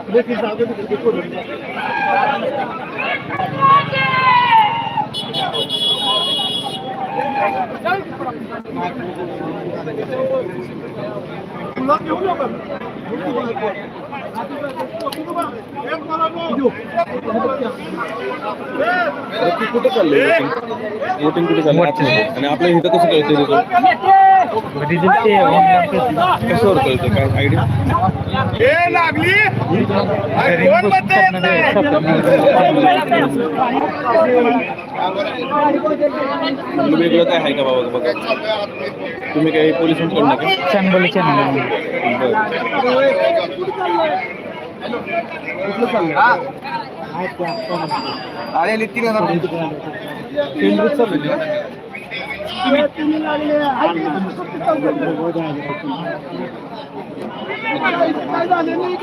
तांबे साहेबांचा. तांबे तांबे साहेब तांबे साहेब तांबे साहेबांचा नंबर पाठव मला कुठे चाललंय वोटिंग कुठे चाललंय आणि आपल्या इथं कसं कळतं रिझल्ट कशावर कळतं काय आयडिया वेगळं काय आहे का बाबा बघा तुम्ही काही पोलिसांकडनं का चांगलं चॅनल बरं. आले तीन हज़ार काय झालं नाही